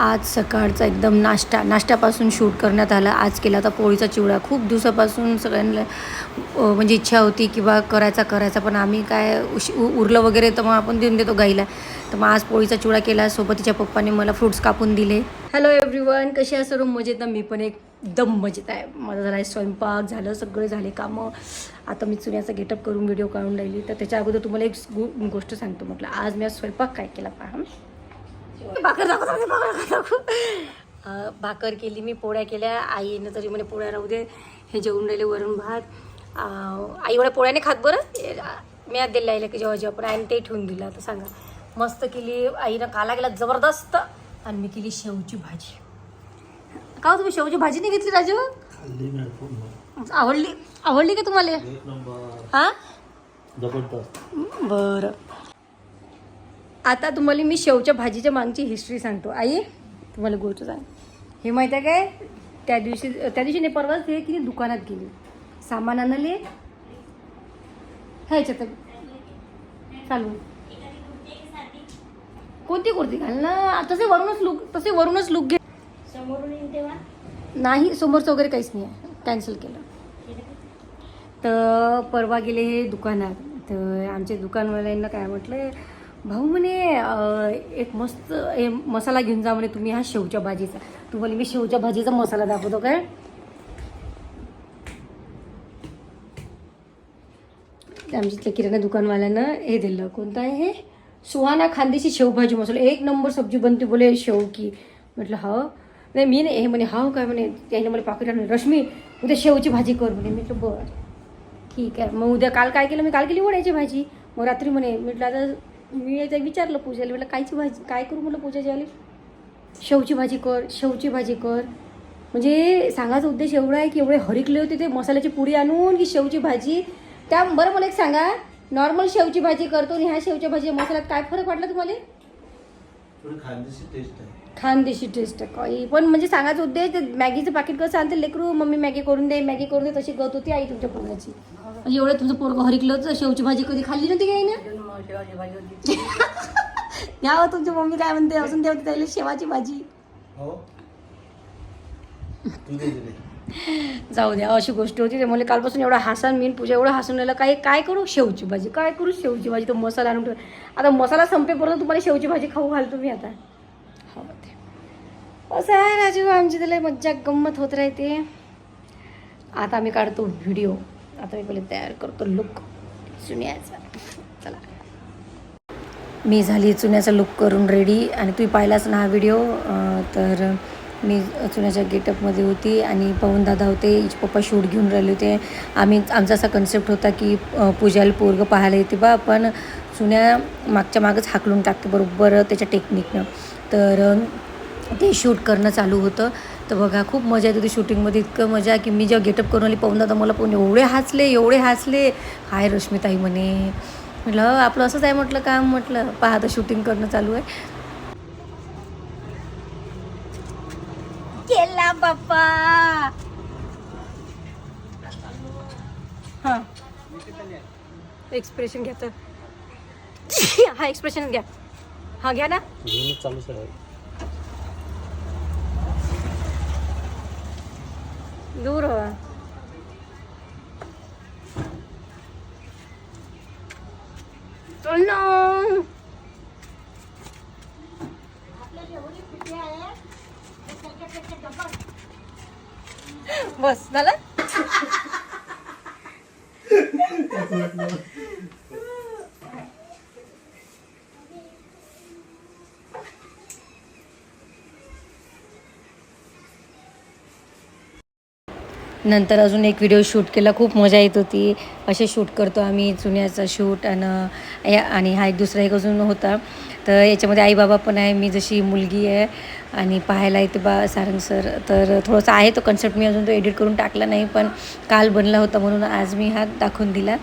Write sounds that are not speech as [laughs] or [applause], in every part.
आज सकाळचा एकदम नाश्ता नाश्त्यापासून शूट करण्यात आला. आज केला होता पोळीचा चिवडा. खूप दिवसापासून सगळ्यांना म्हणजे इच्छा होती किंवा करायचा करायचा. पण आम्ही काय उश उ- उरलं वगैरे तर मग आपण देऊन देतो गाईला. तर मग आज पोळीचा चिवडा केला. सोबत तिच्या पप्पाने मला फ्रुट्स कापून दिले. हॅलो एव्हरीवन कशी आहे सर्व? मजेत मी पण एकदम मजेत आहे. माझा झाला आहे स्वयंपाक झालं. सगळे झाले कामं. आता मी चुन्याचा गेटअप करून व्हिडिओ काढून राहिली. तर त्याच्या अगोदर तुम्हाला एक गोष्ट सांगतो म्हटलं. आज मी आज स्वयंपाक काय केला पहा. भाकर दाखव दाखव, भाकर दाखव भाकर केली मी पोळ्या केल्या. आईनं तरी म्हणे पोळ्या राहू दे हे जेवून राहिले वरण भात. आई एवढ्या पोळ्या नाही खात बरं? मी आज दिल्या आईला की जेव्हा जेव्हा पण आईने ते ठेवून दिलं आता सांगा. मस्त केली आईनं काला गेला जबरदस्त. आणि मी केली शेवची भाजी. का हो तुम्ही शेवची भाजी नाही घेतली राजू? आवडली? आवडली का तुम्हाला? हां? जबरदस्त. बरं. आता तुम्हाला मी शेवच्या भाजीच्या मागची हिस्ट्री सांगतो. आई तुम्हाला गोष्ट सांग. हे माहीत आहे काय? त्या दिवशी त्या दिवशी नाही परवाच ते किती दुकानात गेली. सामान आणले ह्याच्यात चालू कोणती कुर्ती घाल ना तसे वरूनच लुक तसे वरूनच लुक घे. नाही समोरचं वगैरे काहीच नाही आहे. कॅन्सल केलं. तर परवा गेले हे दुकानात. तर आमच्या दुकानवाल्यांना काय म्हटलं भाऊ म्हणे एक मस्त मसाला घेऊन जा म्हणे तुम्ही हा शेवच्या भाजीचा. तुम्हाला मी शेवच्या भाजीचा मसाला दाखवतो काय? आमच्या किराणा दुकानवाल्यानं हे दिलं. कोणतं आहे हे? सुहाना खांदेशी शेवभाजी मसाला. एक नंबर सब्जी बनते बोले शेव की. म्हटलं हा? नाही मी नाही हे म्हणे हाव काय म्हणे त्याने मला पाकिट आणलं. रश्मी उद्या शेवची भाजी कर म्हणे. म्हटलं बरं. ठीक आहे. मग उद्या काल काय केलं? मी काल केली वड्याची भाजी. मग रात्री म्हणे म्हटलं आता मी ते विचारलं पूजेला म्हटलं कायची भाजी काय करू? म्हटलं पूजा आली. शेवची भाजी कर शेवची भाजी कर. म्हणजे सांगायचा उद्देश एवढा आहे की एवढे हरिकले होते ते मसाल्याची पुडी आणून की शेवची भाजी. त्या बरं मला एक सांगा नॉर्मल शेवची भाजी करतो आणि ह्या शेवच्या भाजी मसाल्यात काय फरक वाटला तुम्हाला? टेस्ट आहे. खानदेशी टेस्ट काही पण म्हणजे सांगायचा उद्देश मॅगीचं पाकिट कसं आणते लेकरू मम्मी मॅगी करून दे मॅगी करून दे तशी गत होती आई तुमच्या पोराची म्हणजे एवढं तुमचं पोरगं हरिकलं शेवची भाजी कधी खाल्ली नव्हती काही ना [laughs] या हो, तुमची मम्मी काय म्हणते? असून ठेवते त्याला शेवाची भाजी. हो. जाऊ द्या अशी गोष्ट होती. मला कालपासून एवढा हसन मीन पूजा एवढं हसून राहिलं काय काय करू? शेवची भाजी. काय करू शेवची भाजी? तो मसाला आणून ठेव. आता मसाला संपेपर्यंत तुम्हाला शेवची भाजी खाऊ घालतो मी आता. असं आहे राजीव आमची त्याला मज्जा गंमत होत राहते. आता आम्ही काढतो व्हिडिओ आता मी पहिले तयार करतो लुक चुन्याचा. चला. मी झाली चुन्याचा लुक करून रेडी आणि तुम्ही पाहिलाच ना हा व्हिडिओ तर मी चुन्याच्या गेटअपमध्ये होती आणि पवन दादा होते हिचे पप्पा शूट घेऊन राहिले होते. आम्ही आमचा असा कन्सेप्ट होता की पूजाला पोरगं पाहायला येते बा पण चुन्या मागच्या मागच हाकलून टाकते बरोबर त्याच्या टेक्निकनं तर ते शूट करणं चालू होतं. तर बघा खूप मजा येत होती शूटिंगमध्ये. इतकं मजा की मी जेव्हा गेटअप करून आली पाहून तर मला पाहून एवढे हसले एवढे हसले. हाय रश्मिताई म्हणे. म्हटलं आपलं असंच आहे म्हटलं काम म्हटलं पहा आता शूटिंग करणं चालू आहे. केला बाप्पा. हां. एक्सप्रेशन घ्या तर. [laughs] हा एक्सप्रेशन घ्या. हा घ्या ना. चालू दूर हो। चल बस झालं? [laughs] नंतर अजून एक व्हिडिओ शूट केला खूप मजा येत होती. असे शूट करतो आम्ही चुन्याचा शूट आणि या- आणि हा एक दुसरा एक अजून होता. तर याच्यामध्ये आई बाबा पण आहे मी जशी मुलगी आहे आणि पाहायला येते बा सारंग सर. तर थोडंसं आहे तो कन्सेप्ट मी अजून तो एडिट करून टाकला नाही पण काल बनला होता म्हणून आज मी हा दाखवून दिला.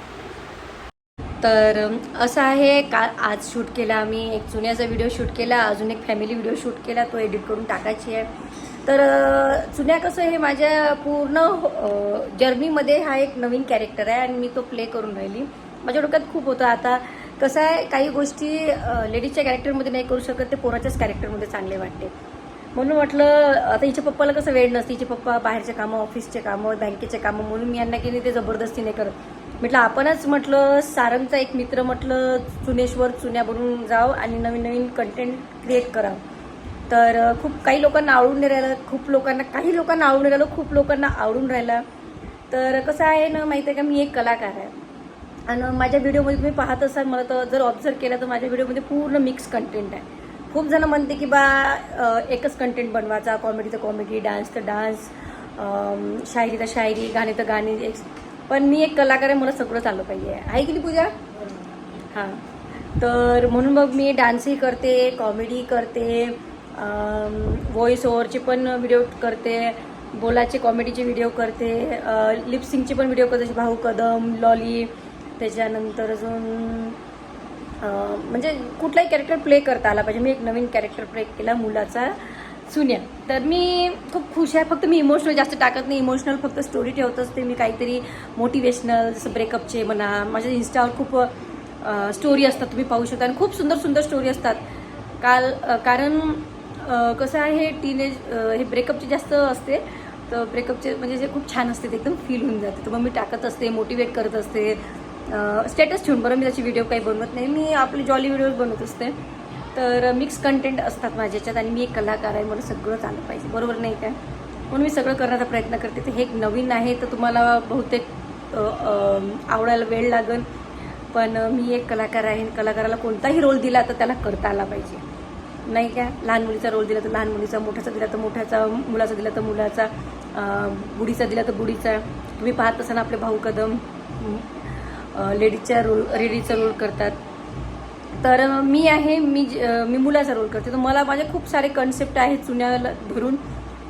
तर असं आहे का आज शूट केला आम्ही. एक चुन्याचा व्हिडिओ शूट केला अजून एक फॅमिली व्हिडिओ शूट केला तो एडिट करून टाकायची आहे. तर चुन्या कसं हे माझ्या पूर्ण जर्नीमध्ये हा एक नवीन कॅरेक्टर आहे आणि मी तो प्ले करून राहिली. माझ्या डोक्यात खूप होतं. आता कसं आहे काही गोष्टी लेडीजच्या कॅरेक्टरमध्ये नाही करू शकत ते पोराच्याच कॅरेक्टरमध्ये चांगले वाटते. म्हणून म्हटलं आता हिच्या पप्पाला कसं वेळ नसते हिचे पप्पा बाहेरचे कामं ऑफिसचे कामं बँकेचे कामं म्हणून मी यांना केली ते जबरदस्तीने करत. म्हटलं आपणच म्हटलं सारंगचा एक मित्र म्हटलं चुनेश्वर चुन्या बनून जाव आणि नवीन नवीन कंटेंट क्रिएट करावं तर खूप काही लोकांना आवडून नाही राहिलं. खूप लोकांना काही लोकांना आवडून नाही राहिलं खूप लोकांना आवडून राहिलं. तर कसं आहे ना माहिती आहे का मी एक कलाकार आहे. आणि माझ्या व्हिडिओमध्ये तुम्ही पाहत असाल मला तर जर ऑब्झर्व केलं तर माझ्या व्हिडिओमध्ये पूर्ण मिक्स कंटेंट आहे. खूप जण म्हणते की बा एकच कंटेंट बनवायचा कॉमेडी तर कॉमेडी डान्स तर डान्स शायरी तर शायरी गाणे तर गाणे एक- पण मी एक कलाकार आहे मला सगळं चाललं पाहिजे आहे. की नाही पूजा? हां. तर म्हणून मग मी डान्सही करते कॉमेडी करते व्हॉइस ओव्हरचे पण व्हिडिओ करते बोलाचे कॉमेडीचे व्हिडिओ करते लिपसिंगचे पण व्हिडिओ करते जसे भाऊ कदम लॉली त्याच्यानंतर अजून म्हणजे कुठलाही कॅरेक्टर प्ले करता आला पाहिजे. मी एक नवीन कॅरेक्टर प्ले केला मुलाचा सुन्या. तर मी खूप खुश आहे. फक्त मी इमोशनल जास्त टाकत नाही. इमोशनल फक्त स्टोरी ठेवत असते मी काहीतरी मोटिवेशनल जसं ब्रेकअपचे म्हणा माझ्या इन्स्टावर खूप स्टोरी असतात तुम्ही पाहू शकता. आणि खूप सुंदर सुंदर स्टोरी असतात. काल कारण कसं आहे हे टीनेज हे ब्रेकअपचे जास्त असते. तर ब्रेकअपचे म्हणजे जे खूप छान असते ते एकदम फील होऊन जाते. तर मग मी टाकत असते मोटिवेट करत असते. स्टेटस ठेवून बरं मी त्याची व्हिडिओ काही बनवत नाही. मी आपले जॉली व्हिडिओज बनवत असते. तर मिक्स कंटेंट असतात माझ्या याच्यात आणि मी एक कलाकार आहे मला सगळं चाललं पाहिजे. बरोबर नाही काय म्हणून मी सगळं करण्याचा प्रयत्न करते. तर हे एक नवीन आहे तर तुम्हाला बहुतेक आवडायला वेळ लागेल. पण मी एक कलाकार आहे आणि कलाकाराला कोणताही रोल दिला तर त्याला करता आला पाहिजे. नाही का? लहान मुलीचा रोल दिला तर लहान मुलीचा मोठ्याचा दिला तर मोठ्याचा मुलाचा दिला तर मुलाचा बुढीचा दिला तर बुढीचा तुम्ही पाहत असाल आपले भाऊ कदम लेडीजचा रोल लेडीजचा रोल करतात. तर मी आहे मी मी मुलाचा रोल करते. तर मला माझे खूप सारे कन्सेप्ट आहेत चुन्याला धरून.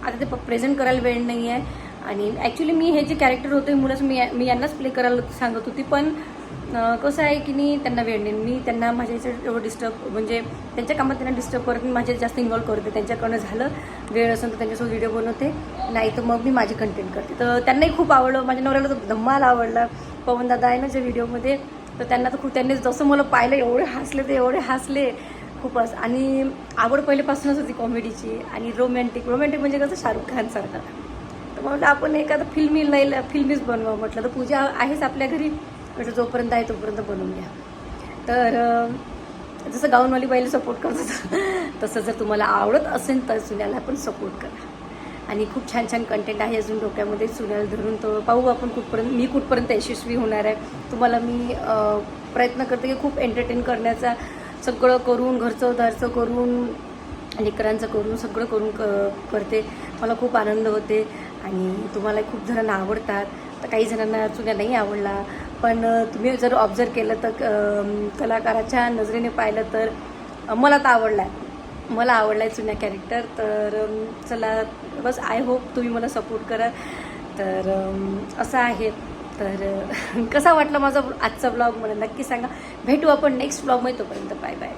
आता ते प्रेझेंट करायला वेळ नाही आहे आणि ॲक्च्युली मी हे जे कॅरेक्टर होते मुलाचं मी मी यांनाच प्ले करायला सांगत होती. पण कसं आहे की मी त्यांना वेळ नाही. मी त्यांना माझ्या याच्यात एवढं डिस्टर्ब म्हणजे त्यांच्या कामात त्यांना डिस्टर्ब करत मी माझ्या जास्त इन्व्हॉल्व करते. त्यांच्याकडनं झालं वेळ असेल तर त्यांच्यासोबत व्हिडिओ बनवते. नाही तर मग मी माझे कंटेंट करते. तर त्यांनाही खूप आवडलं. माझ्या नवऱ्याला तर धम्माला आवडला. पवन दादा आहे ना ज्या व्हिडिओमध्ये तर त्यांना तर खूप त्यांनी जसं मला पाहिलं एवढे हसले ते एवढे हसले. खूपच आणि आवड पहिल्यापासूनच होती कॉमेडीची आणि रोमॅन्टिक रोमॅन्टिक म्हणजे कसं? शाहरुख खान सारखा. तर म्हटलं आपण एखादं फिल्मी नाही फिल्मीच बनवा म्हटलं. तर पूजा आहेच आपल्या घरी. म्हटलं जोपर्यंत आहे तोपर्यंत बनवून घ्या. तर जसं गाऊनवाली बाईला सपोर्ट करत होतं तसं जर तुम्हाला आवडत असेल तर सुन्याला पण सपोर्ट करा. आणि खूप छान छान कंटेंट आहे अजून डोक्यामध्ये सुन्याला धरून. तर पाहू आपण कुठपर्यंत मी कुठपर्यंत यशस्वी होणार आहे. तुम्हाला मी प्रयत्न करते की खूप एंटरटेन करण्याचा. सगळं करून घरचं दारचं करून लेकरांचं करून सगळं करून क करते. मला खूप आनंद होते आणि तुम्हाला खूप जणांना आवडतात. तर काही जणांना चुन्या नाही आवडला. पण तुम्ही जर ऑब्झर्व केलं तर कलाकाराच्या नजरेने पाहिलं तर मला तर आवडला आहे मला आवडला आहे जुन्या कॅरेक्टर तर चला बस आय होप तुम्ही मला सपोर्ट करा. तर असं आहे. तर [laughs] कसा वाटला माझा आजचा ब्लॉग मला नक्की सांगा. भेटू आपण नेक्स्ट ब्लॉगमध्ये तोपर्यंत बाय बाय